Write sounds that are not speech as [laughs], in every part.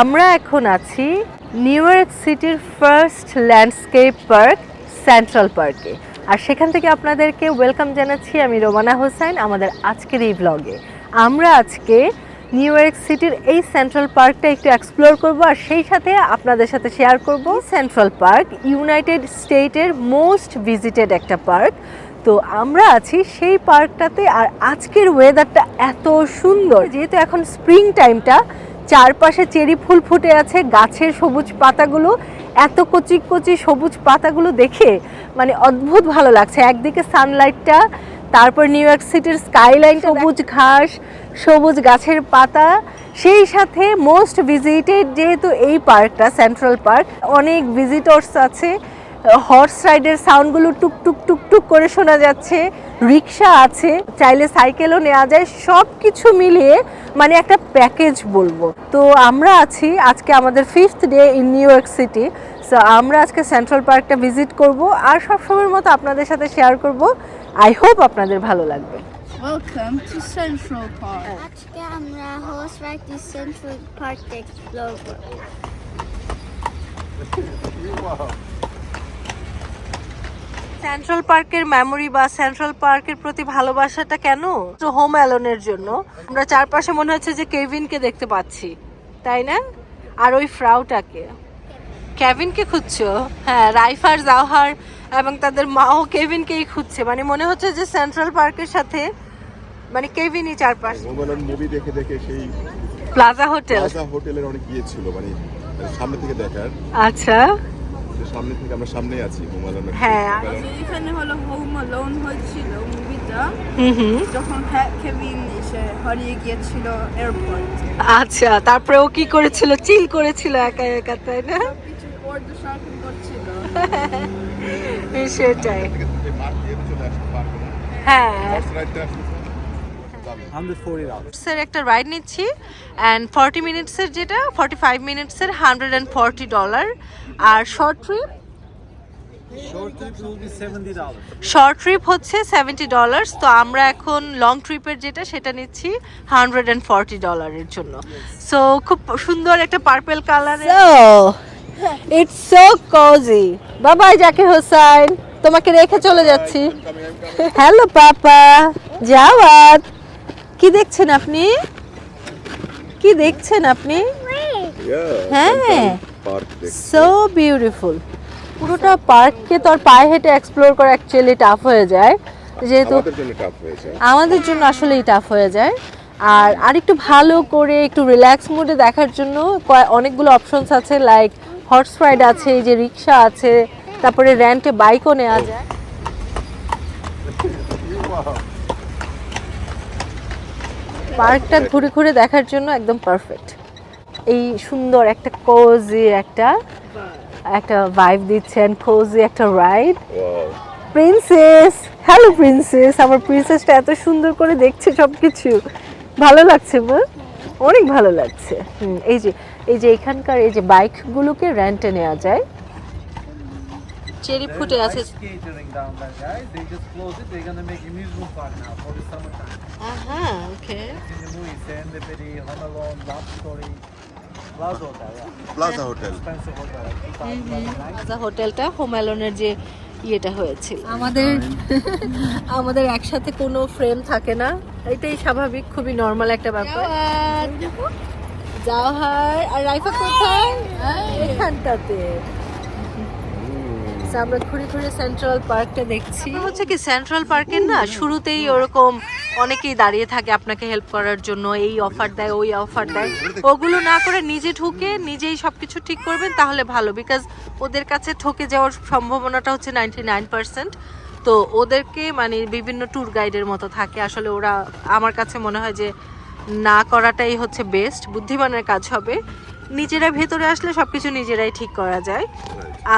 আমরা এখন আছি নিউ ইয়র্ক সিটির ফার্স্ট ল্যান্ডস্কেপ পার্ক সেন্ট্রাল পার্কে আর সেখান থেকে আপনাদেরকে ওয়েলকাম জানাচ্ছি আমি রোমানা হোসেন আমাদের আজকের এই ব্লগে আমরা আজকে নিউ ইয়র্ক সিটির এই সেন্ট্রাল পার্কটা একটু এক্সপ্লোর করব আর সেই সাথে আপনাদের সাথে শেয়ার করব সেন্ট্রাল পার্ক ইউনাইটেড স্টেটের মোস্ট ভিজিটেড একটা পার্ক তো আমরা আছি সেই পার্কটাতে আর আজকের ওয়েদারটা এত সুন্দর, যেহেতু এখন স্প্রিং টাইমটা চারপাশে চেরি ফুল ফুটে আছে গাছের সবুজ পাতাগুলো এত কচি কচি সবুজ পাতাগুলো দেখে মানে অদ্ভুত ভালো লাগছে। একদিকে সানলাইটটা তারপর নিউ ইয়র্ক সিটির স্কাইলাইন সবুজ ঘাস সবুজ গাছের পাতা। সেই সাথে মোস্ট ভিজিটেড যেহেতু এই পার্কটা সেন্ট্রাল পার্ক অনেক ভিজিটর্স আছে। হর্স রাইডের সাউন্ডগুলো টুক টুক টুক টুক করে শোনা যাচ্ছে। রিক্সা আছে চাইলে সাইকেলও নেওয়া যায়। সব কিছু মিলিয়ে মানে একটা প্যাকেজ বলব। তো আমরা আছি আজকে আমাদের fifth day in New York City so আমরা আজকে সেন্ট্রাল পার্কটা ভিজিট করব আর সব সময়ের মতো আপনাদের সাথে শেয়ার করব। আই হোপ আপনাদের ভালো লাগবে। Welcome to Central Park. আজকে আমরা horse ride the Central Park explore করব। সেন্ট্রাল পার্কের মেমোরি বা সেন্ট্রাল পার্কের প্রতি ভালোবাসাটা কেন? তো হোম অ্যালোনের জন্য। আমরা চারপাশে মনে হচ্ছে যে কেভিনকে দেখতে পাচ্ছি। তাই না? আর ওই ফ্রাউটাকে। কেভিনকে খুঁজছো? হ্যাঁ রাইফার জাওহার এবং তাদের মাও কেভিনকেই খুঁজছে। মানে মনে হচ্ছে যে সেন্ট্রাল পার্কের সাথে মানে কেভিনই চারপাশে। মুভি দেখে দেখে সেই প্লাজা হোটেল প্লাজা হোটেলের অনেক ইয়ে ছিল মানে মানে সামনে থেকে দেখার। আচ্ছা। সামনে থেকে আমরা সামনেই আছি মোবাইলের হ্যাঁ। এখানে হলো হোম অ্যালোন হয়েছিল মুভিটা হুম হুম। যখন কেভিন এসে হারিয়ে গিয়েছিল এয়ারপোর্ট আচ্ছা তারপরে ও কি করেছিল? চিল করেছিল একা একা তাই না? কিছু পর্দা করছিল। সেটাই। হ্যাঁ। একটা রাইড নিচ্ছি অ্যান্ড ফর্টি মিনিটসের যেটা ফর্টি ফাইভ মিনিটসের হান্ড্রেড অ্যান্ড ফর্টি ডলার আর শর্ট ট্রিপ. শর্ট ট্রিপ হচ্ছে সেভেন্টি ডলার্স তো আমরা এখন লং ট্রিপের যেটা সেটা নিচ্ছি হান্ড্রেড অ্যান্ড ফর্টি ডলারের জন্য। সো খুব সুন্দর একটা purple colour it's so cozy Babai Zakir Hossain তোমাকে রেখে চলে যাচ্ছি। Hello papa. যাওয়াত কি দেখছেন আপনি? কি দেখছেন আপনি? হ্যাঁ। পার্ক সো বিউটিফুল পুরোটা পার্ককে তো আর পায়ে হেঁটে এক্সপ্লোর করা অ্যাকচুয়ালি টাফ হয়ে যায়। যেহেতু আমাদের জন্য আসলেই টাফ হয়ে যায়। আর আরেকটু ভালো করে একটু রিল্যাক্স মুডে দেখার জন্য অনেকগুলো অপশনস আছে লাইক হর্স রাইড আছে এই যে রিক্সা আছে তারপরে র্যান্টে বাইকও নেওয়া যায়। পার্কটা ঘুরে ঘুরে দেখার জন্য একদম পারফেক্ট এই সুন্দর একটা কোজি একটা একটা ভাইব দিচ্ছেন কোজি একটা রাইড প্রিন্সেস হ্যালো প্রিন্সেস আমার প্রিন্সেসটা এত সুন্দর করে দেখছে সব কিছু ভালো লাগছে মা অনেক ভালো লাগছে। হুম, এই যে এই যে এখানকার এই যে বাইকগুলোকে রেন্টে নেওয়া যায়। চেরি ফুটে আছে. হ্যাঁ okay Plaza Hotel Expensive hotel, like 2009. Plaza হোটেলটা হোম অ্যালোনের যে ইয়েটা হয়েছিল। আমাদের আমাদের একসাথে কোনো ফ্রেম থাকে না। এটাই স্বাভাবিক খুবই নর্মাল একটা ব্যাপার। জাওহার আর রাইফা কোথায়? এখানটাতে। আমরা ঘুরে ঘুরে সেন্ট্রাল পার্কটা দেখছি। হচ্ছে কি সেন্ট্রাল পার্কের না শুরুতেই ওরকম অনেকেই দাঁড়িয়ে থাকে আপনাকে হেল্প করার জন্য এই অফার দেয় ওই অফার দেয়। ওগুলো না করে নিজে ঢুকে নিজেই সব কিছু ঠিক করবেন তাহলে ভালো। বিকজ ওদের কাছে ঠকে যাওয়ার সম্ভাবনাটা হচ্ছে নাইনটি নাইন পার্সেন্ট তো ওদেরকে মানে বিভিন্ন ট্যুর গাইডের মতো থাকে। আসলে ওরা আমার কাছে মনে হয় যে না করাটাই হচ্ছে বেস্ট বুদ্ধিমানের কাজ হবে। নিজেরা ভেতরে আসলে সব কিছু নিজেরাই ঠিক করা যায়।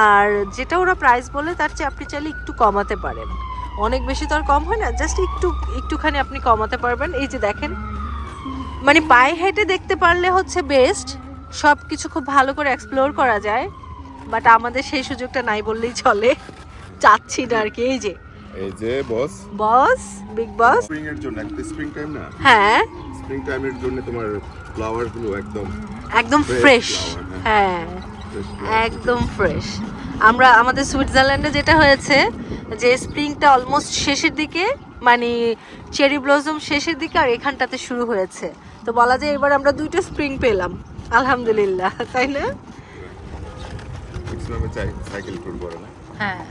আর যেটা ওরা প্রাইস বলে তার চেয়ে আপনি চাইলে একটু কমাতে পারেন। অনেক বেশি তো আর কম হয় না জাস্ট একটু একটুখানি আপনি কমাতে পারবেন। এই যে দেখেন মানে পায়ে হেঁটে দেখতে পারলে হচ্ছে বেস্ট সব কিছু খুব ভালো করে এক্সপ্লোর করা যায় বাট আমাদের সেই সুযোগটা নাই বললেই চলে। চাচ্ছি না আর কি এই যে। এই যে বস বস বিগ বস স্প্রিং এর জন্য একটা স্প্রিং টাইম না? হ্যাঁ। স্প্রিং টাইমের জন্য তোমার ফ্লাওয়ারগুলো একদম একদম ফ্রেশ হ্যাঁ। একদম ফ্রেশ আমরা আমাদের সুইজারল্যান্ডে যেটা হয়েছে যে স্প্রিংটা অলমোস্ট শেষের দিকে মানে চেরি ব্লসম শেষের দিকে আর এখানটাতে শুরু হয়েছে। তো বলা যায় এবার আমরা দুইটা স্প্রিং পেলাম আলহামদুলিল্লাহ তাই না? ম্যাক্সিমামে সাইকেল ট্যুর করে না? হ্যাঁ।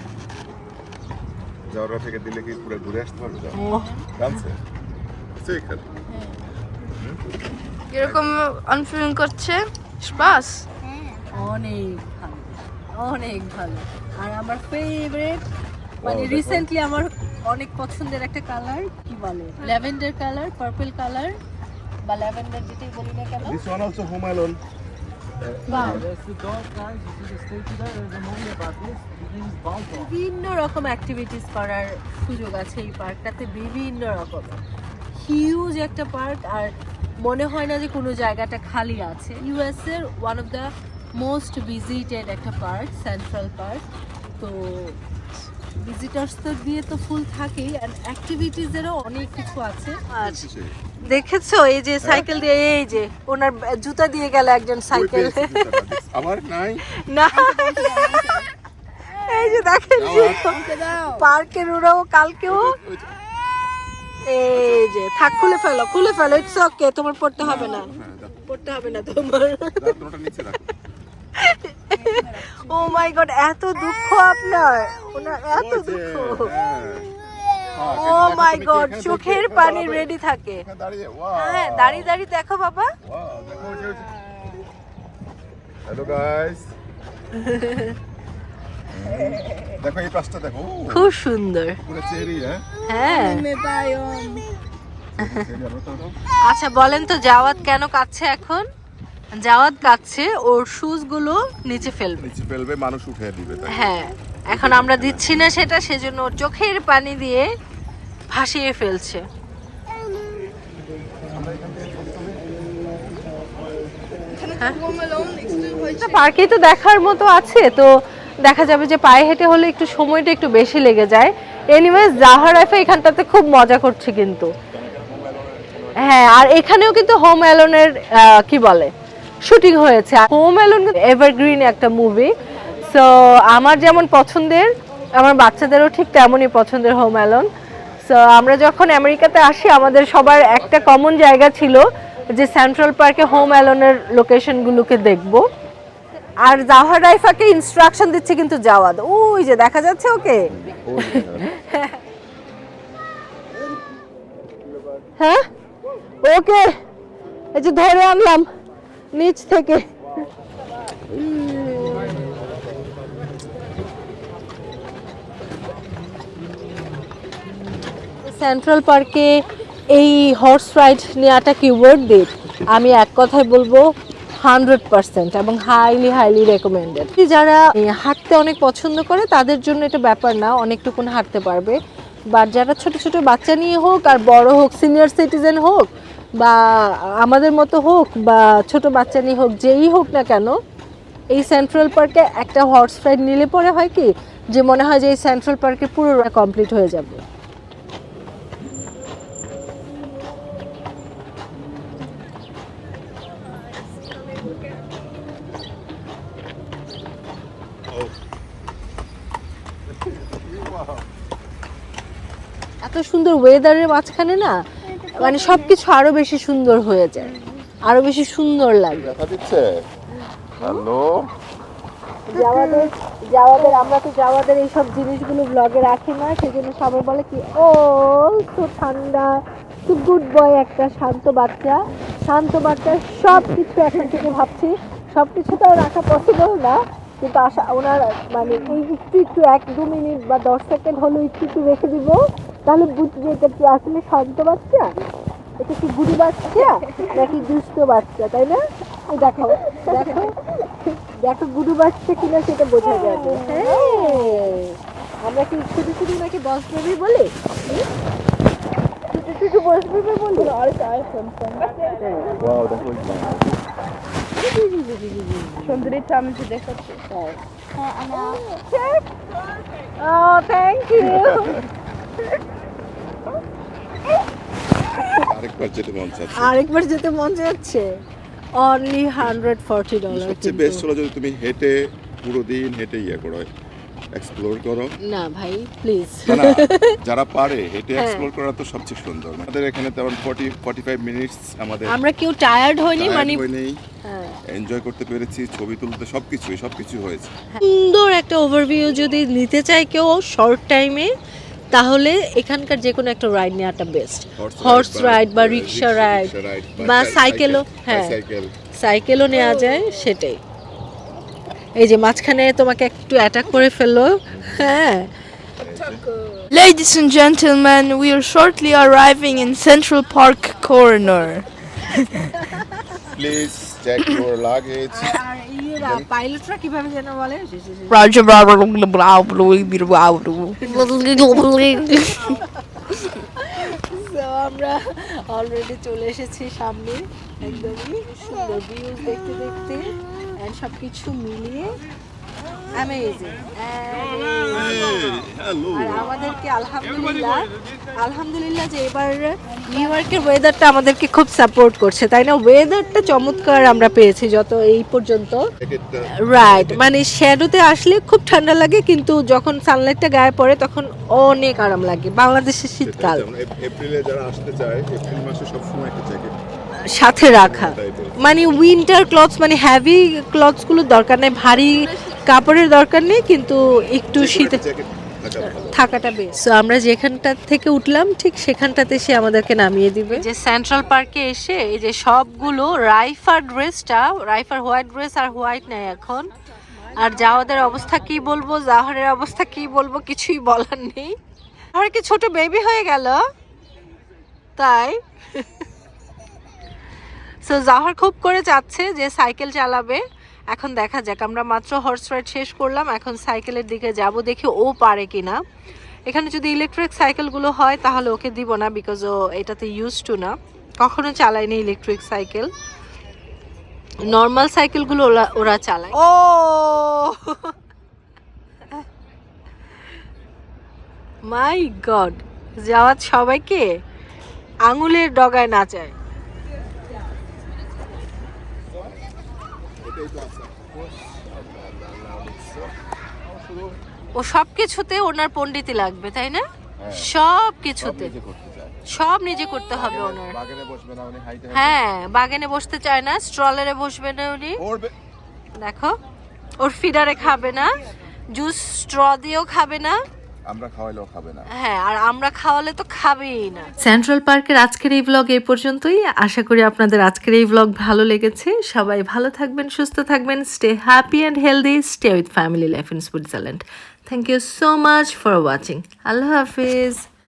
যাওয়ার থেকে দিলে কি পুরো ঘুরে আসতে পারবে যাও ওহ, আছে এরকম আনফিলিং করছে স্পাস অনেক। অনেক ভালো। আর আমার ফেভারিট মানে রিসেন্টলি আমার অনেক পছন্দের একটা কালার কি বলে? ল্যাভেন্ডার কালার পার্পল কালার বা ল্যাভেন্ডার যেটাই বলি না কেন। This one also Home Alone. বিভিন্ন রকম অ্যাক্টিভিটিস করার সুযোগ আছে এই পার্কটাতে বিভিন্ন রকম। হিউজ একটা পার্ক আর মনে হয় না যে কোনো জায়গাটা খালি আছে। ইউএস এর one of the most visited একটা পার্ক সেন্ট্রাল পার্ক তো ভিজিটার্স তো দিয়ে তো ফুল থাকেই আর অ্যাক্টিভিটিসেরও অনেক কিছু আছে। আর দেখেছ এই যে সাইকেল দিয়ে এই যে ওনার জুতা দিয়ে গেল একজন সাইকেল আমার নাই। না। এই যে দেখেন পার্কের ওরাও কালকেও এই যে থাক খুলে ফেলো খুলে ফেলো ইটস ওকে তোমার পড়তে হবে না। হ্যাঁ, পড়তে হবে না তোমার। ও মাই গড এত দুঃখ আপনার। ওনার এত দুঃখ। ও মাই গড চোখের পানি রেডি থাকে। হ্যাঁ দাঁড়িয়ে দাঁড়িয়ে দেখো বাবা। হ্যালো গাইস দেখো এই পাশটা দেখো খুব সুন্দর। পুরো চেরি হ্যাঁ? হ্যাঁ। আচ্ছা বলেন তো জাওয়াত কেন কাচ্ছে এখন? জাওয়াত কাচ্ছে ওর শুজগুলো নিচে ফেলবে। নিচে ফেলবে মানুষ উঠে দিবে হ্যাঁ এখন আমরা দিচ্ছি না সেটা সেজন্য ওর চোখের পানি দিয়ে ভাসিয়ে ফেলছে। পার্কেই তো দেখার মতো আছে তো দেখা যাবে যে পায়ে হেঁটে হলে একটু সময়টা একটু বেশি লেগে যায়। এনিওয়েজ জাহারাফে এখানটাতে খুব মজা করছে কিন্তু। হ্যাঁ আর এখানেও কিন্তু হোম অ্যালোনের কি বলে? শুটিং হয়েছে। হোম অ্যালোন এভারগ্রিন একটা মুভি সো আমার যেমন পছন্দের, আমার বাচ্চাদেরও ঠিক তেমনই পছন্দের হোম অ্যালোন সো আমরা যখন আমেরিকাতে আসি, আমাদের সবার একটা কমন জায়গা ছিল যে সেন্ট্রাল পার্কে হোম অ্যালোনের লোকেশনগুলোকে দেখব। আর জাহার রাইফাকে ইনস্ট্রাকশন দিচ্ছে কিন্তু জাওয়াদ ওই যে, দেখা যাচ্ছে ওকে? হ্যাঁ? ওকে! এই যে ধরে আনলাম। নিচ থেকে। সেন্ট্রাল পার্কে এই হর্স রাইড নেওয়াটা কি ওয়ার্ড আমি এক কথায় বলব হান্ড্রেড পার্সেন্ট এবং হাইলি হাইলি রেকমেন্ডেড যারা হাঁটতে অনেক পছন্দ করে, তাদের জন্য এটা ব্যাপার না, অনেকটুকুন হাঁটতে পারবে। বা যারা ছোট ছোট বাচ্চা নিয়ে হোক আর বড় হোক সিনিয়র সিটিজেন হোক বা আমাদের মতো হোক বা ছোট বাচ্চা নিয়ে হোক, যেই হোক না কেন, এই সেন্ট্রাল পার্কে একটা হর্স রাইড নিলে পরে হয় কি, যে মনে হয় যে এই সেন্ট্রাল পার্কে পুরো কমপ্লিট হয়ে যাবে। এত সুন্দর ওয়েদারের মাঝখানে না মানে সবকিছু আরও বেশি সুন্দর হয়ে যায়। আরও বেশি সুন্দর লাগে। দেখা দিচ্ছে? হ্যালো? যাওয়াদের যাওয়াদের আমরা তো যাওয়াদের এইসব জিনিসগুলো ব্লগে রাখি না সেজন্য সবাই বলে কি ও তো ঠান্ডা তো গুড বয় একটা শান্ত বাচ্চা। শান্ত বাচ্চা সব কিছু এখন থেকে ভাবছি। সব কিছু তো আর রাখা পসিবল না কিন্তু আশা ওনার মানে এই একটু একটু এক দু মিনিট বা দশ সেকেন্ড হলেও একটু একটু রেখে দিব। তাহলে বুঝবে এটা কি আসলে শান্ত বাচ্চা? এটা কি গুড়ি বাচ্চা নাকি দুষ্ট বাচ্চা তাই না? দেখো দেখো। দেখো গুরু বাচ্চা কিনা সেটা বোঝা যাবে। হ্যাঁ। আমরা কি শুধু শুধু নাকি বস বেবি বলি? শুধু শুধু বস বেবি বলি? ওয়াও দেখো সুন্দরী আমি যে দেখাচ্ছি। and now Oh, thank you. [laughs] আরেকবার যেতে মন চাচ্ছে। আরেকবার যেতে মন যাচ্ছে? অনলি হান্ড্রেড ফর্টি ডলার সবচেয়ে বেস্ট হলো যদি তুমি হেঁটে পুরো দিন হেঁটে ইয়ে করো এক্সপ্লোর করো। না ভাই প্লিজ [laughs] যারা পারে হেঁটে হ্যাঁ। এক্সপ্লোর করা তো সবচেয়ে সুন্দর। আমাদের এখানে তেমন ফর্টি ফর্টি ফাইভ মিনিটস আমাদের আমরা কেউ টায়ার্ড হইনি মানে হ্যাঁ। এনজয় করতে পেরেছি ছবি তুলতে সবকিছুই সবকিছু হয়েছে। সুন্দর একটা ওভারভিউ যদি নিতে চায় কেউ শর্ট টাইমে তাহলে এখানকার যে কোনো একটা রাইড নেওয়াটা বেস্ট হর্স রাইড বা রিক্সা রাইড বা সাইকেলও হ্যাঁ সাইকেলও নেওয়া যায় সেটাই। এই যে মাঝখানে তোমাকে একটু অ্যাটাক করে ফেলল হ্যাঁ। Ladies and gentlemen, we are shortly arriving in Central Park Corner. Please check your luggage আর পাইলটরা কীভাবে যেন বলে? আমরা অলরেডি চলে এসেছি সামনে একদমই সুন্দর ভিউজ দেখতে দেখতে। অ্যান্ড সব মিলিয়ে অ্যামেজিং আর আমাদেরকে আলহামদুলিল্লাহ আলহামদুলিল্লাহ যে এবার নিউ ইয়র্কের ওয়েদারটা আমাদেরকে খুব সাপোর্ট করছে তাই না? ওয়েদারটা চমৎকার আমরা পেয়েছি যত এই পর্যন্ত। রাইট মানে শ্যাডোতে আসলে খুব ঠান্ডা লাগে কিন্তু যখন সানলাইটটা গায়ে পড়ে তখন অনেক আরাম লাগে। বাংলাদেশের শীতকাল। এপ্রিলে যারা আসতে চায় এপ্রিল মাসে সবসময় একটা জ্যাকেট সাথে রাখা। মানে উইন্টার ক্লথস মানে হ্যাভি ক্লথসগুলোর দরকার নেই ভারী কাপড়ের দরকার নেই কিন্তু একটু শীতে জ্যাকেট থাকা ভালো থাকাটা বেশ। সো আমরা যেখানটা থেকে উঠলাম ঠিক সেখানটাতে সে আমাদেরকে নামিয়ে দিবে। যে সেন্ট্রাল পার্কে এসে এই যে সবগুলো রাইফার ড্রেসটা রাইফার হোয়াইট ড্রেস আর হোয়াইট নেই এখন। আর জাওয়াদের অবস্থা কি বলব জাহরের অবস্থা কি বলব কিছুই বলার নেই। আর কি ছোট বেবি হয়ে গেল? তাই? [laughs] সো জাহর খুব করে চাচ্ছে যে সাইকেল চালাবে। এখন দেখা যাক আমরা মাত্র হর্স রাইড শেষ করলাম এখন সাইকেলের দিকে যাব দেখি ও পারে কিনা। এখানে যদি ইলেকট্রিক সাইকেলগুলো হয় তাহলে ওকে দিব না বিকজ ও এটাতে ইউজ টু না। কখনো চালায়নি ইলেকট্রিক সাইকেল নর্মাল সাইকেলগুলো ওরা ওরা চালায়। ও! মাই গড যাওয়াত সবাইকে আঙুলের ডগায় নাচায়। ও সব কিছুতে ওনার পণ্ডিতি লাগবে তাই না? সব কিছুতে সব নিজে করতে হবে ওনার। হ্যাঁ বাগানে বসতে চায় না স্ট্রলারে বসবে না উনি। দেখো ওর ফিডারে খাবে না জুস স্ট্র দিয়েও খাবে না আমরা খাওয়ালেও খাবে না। হ্যাঁ আর আমরা খাওয়ালে তো খাবেই না। সেন্ট্রাল পার্কের আজকের এই ব্লগ এই পর্যন্তই। আশা করি আপনাদের আজকের এই ব্লগ ভালো লেগেছে। সবাই ভালো থাকবেন সুস্থ থাকবেন stay happy and healthy stay with family life in Switzerland thank you so much for watching Allah Hafiz.